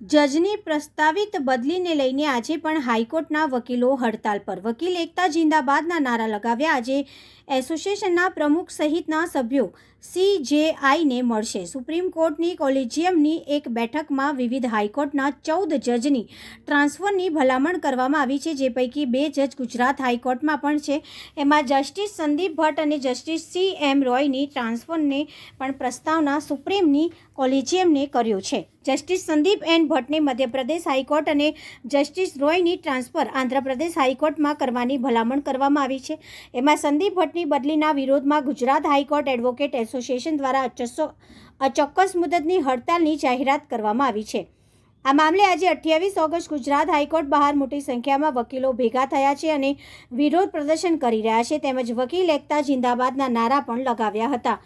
જજની પ્રસ્તાવિત બદલીને લઈને આજે પણ હાઈકોર્ટના વકીલો હડતાલ પર. વકીલ એકતા જિંદાબાદના નારા લગાવ્યા. આજે એસોસિએશનના પ્રમુખ સહિતના સભ્યો સીજેઆઈને મળશે. સુપ્રીમ કોર્ટની કોલેજિયમની એક બેઠકમાં વિવિધ હાઈકોર્ટના ચૌદ જજની ટ્રાન્સફરની ભલામણ કરવામાં આવી છે, જે પૈકી બે જજ ગુજરાત હાઈકોર્ટમાં પણ છે. એમાં જસ્ટિસ સંદીપ ભટ્ટ અને જસ્ટિસ સી એમ રોયની ટ્રાન્સફરને પણ પ્રસ્તાવના સુપ્રીમની કોલેજિયમને કર્યો છે. જસ્ટિસ સંદીપ એન ભટ્ટને મધ્યપ્રદેશ હાઈકોર્ટ અને જસ્ટિસ રોયની ટ્રાન્સફર આંધ્રપ્રદેશ હાઈકોર્ટમાં કરવાની ભલામણ કરવામાં આવી છે. એમાં સંદીપ ભટ્ટની બદલીના વિરોધમાં ગુજરાત હાઈકોર્ટ એડવોકેટ એસોસિએશન દ્વારા અચસો અચોક્કસ મુદતની હડતાલની જાહેરાત કરવામાં આવી છે. આ મામલે આજે અઠ્યાવીસ ઓગસ્ટ ગુજરાત હાઈકોર્ટ બહાર મોટી સંખ્યામાં વકીલો ભેગા થયા છે અને વિરોધ પ્રદર્શન કરી રહ્યા છે. તેમજ વકીલ એકતા જિંદાબાદના નારા પણ લગાવ્યા હતા.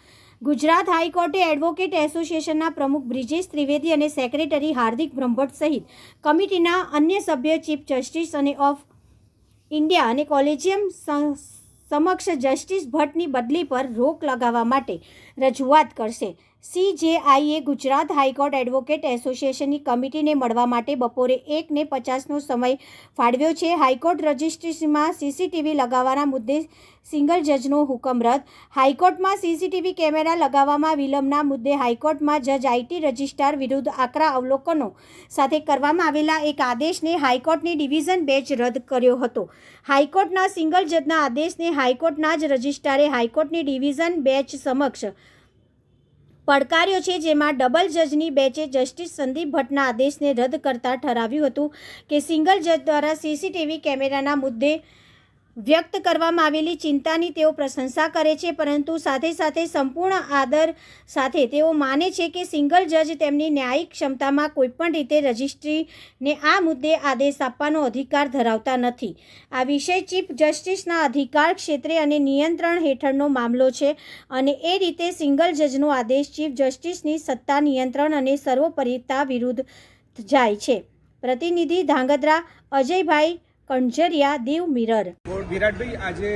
ગુજરાત હાઈકોર્ટે એડવોકેટ એસોસિએશનના પ્રમુખ બ્રિજેશ ત્રિવેદી અને સેક્રેટરી હાર્દિક બ્રહ્મભટ્ટ સહિત કમિટીના અન્ય સભ્ય, ચીફ જસ્ટિસ અને ઓફ ઇન્ડિયા અને કોલેજિયમ સમક્ષ જસ્ટિસ ભટ્ટની બદલી પર રોક લગાવવા માટે રજૂઆત કરશે. સીજેઆઈએ ગુજરાત હાઈકોર્ટ એડવોકેટ એસોસિએશનની કમિટીને મળવા માટે બપોરે એકને પચાસનો સમય ફાળવ્યો છે. હાઈકોર્ટ રજિસ્ટ્રીમાં સીસીટીવી લગાવવાના મુદ્દે સિંગલ જજનો હુકમ રદ. હાઈકોર્ટમાં સીસીટીવી કેમેરા લગાવવામાં વિલંબના મુદ્દે હાઈકોર્ટમાં જજ આઈટી રજિસ્ટ્રાર વિરુદ્ધ આકરા અવલોકનો સાથે કરવામાં આવેલા એક આદેશને હાઈકોર્ટની ડિવિઝન બેચ રદ કર્યો હતો. હાઈકોર્ટના સિંગલ જજના આદેશને હાઈકોર્ટના જ રજિસ્ટ્રારે હાઈકોર્ટની ડિવિઝન બેચ સમક્ષ પડકાર્યો છે, જેમાં ડબલ જજની બેચે જસ્ટિસ સંદીપ ભટ્ટના આદેશને રદ કરતા ઠરાવ્યું હતું કે સિંગલ જજ દ્વારા સીસીટીવી કેમેરાના મુદ્દે વ્યક્ત કરવામાં આવેલી ચિંતાની તેઓ પ્રશંસા કરે છે, પરંતુ સાથે સાથે સંપૂર્ણ આદર સાથે તેઓ માને છે કે સિંગલ જજ તેમની ન્યાયિક ક્ષમતામાં કોઈપણ રીતે રજિસ્ટ્રીને આ મુદ્દે આદેશ આપવાનો અધિકાર ધરાવતા નથી. આ વિષય ચીફ જસ્ટિસના અધિકાર ક્ષેત્રે અને નિયંત્રણ હેઠળનો મામલો છે અને એ રીતે સિંગલ જજનો આદેશ ચીફ જસ્ટિસની સત્તા નિયંત્રણ અને સર્વોપરિતા વિરુદ્ધ જાય છે. પ્રતિનિધિ ધાંગધ્રા, અજયભાઈ કણઝરિયા દીવ મિરર. વિરાટભાઈ આજે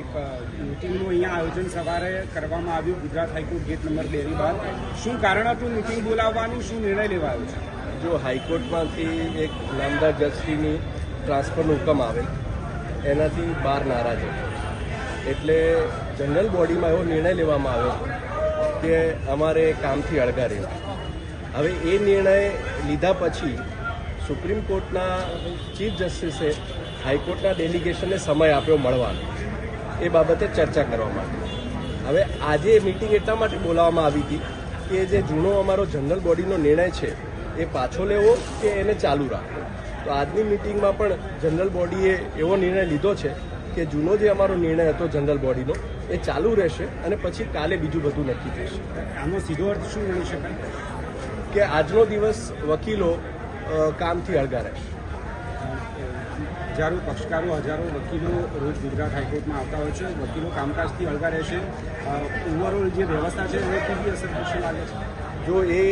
એક મિટિંગનું અહીંયા આયોજન સવારે કરવામાં આવ્યું ગુજરાત હાઈકોર્ટ ગેટ નંબર બેની બહાર. શું કારણ હતું મિટિંગ બોલાવવાનું? શું નિર્ણય લેવાયો છે? જો હાઈકોર્ટમાંથી એક નામદાર જજશ્રીની ટ્રાન્સફરનો હુકમ આવે એનાથી બહાર નારાજ હતો. એટલે જનરલ બોડીમાં એવો નિર્ણય લેવામાં આવ્યો કે અમારે કામથી અળગા રહેવું. હવે એ નિર્ણય લીધા પછી સુપ્રીમ કોર્ટના ચીફ જસ્ટિસે હાઈકોર્ટના ડેલિગેશનને સમય આપ્યો મળવાનો. એ બાબતે ચર્ચા કરવા માટે. હવે આજે મિટિંગ એટલા માટે બોલાવવામાં આવી હતી કે જે જૂનો અમારો જનરલ બોડીનો નિર્ણય છે એ પાછો લેવો કે એને ચાલુ રાખવો. તો આજની મિટિંગમાં પણ જનરલ બોડીએ એવો નિર્ણય લીધો છે કે જૂનો જે અમારો નિર્ણય હતો જનરલ બોડીનો એ ચાલુ રહેશે અને પછી કાલે બીજું બધું નક્કી થશે. આનો સીધો અર્થ શું મળી શકાય? કે આજનો દિવસ વકીલો કામથી અળગા રહેશે. હજારો પક્ષકારો હજારો વકીલો રોજ ગુજરાત હાઈકોર્ટમાં આવતા હોય છે વકીલો કામકાજથી અળગા રહેશે ઓવરઓલ જે વ્યવસ્થા છે એ કેવી અસર થશે લાગે છે. જો એ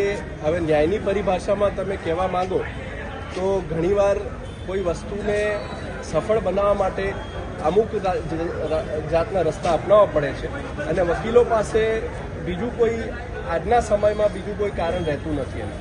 હવે ન્યાયની પરિભાષામાં તમે કહેવા માંગો તો ઘણીવાર કોઈ વસ્તુને સફળ બનાવવા માટે અમુક જાતના રસ્તા અપનાવવા પડે છે અને વકીલો પાસે બીજું કોઈ આજના સમયમાં બીજું કોઈ કારણ રહેતું નથી એમ.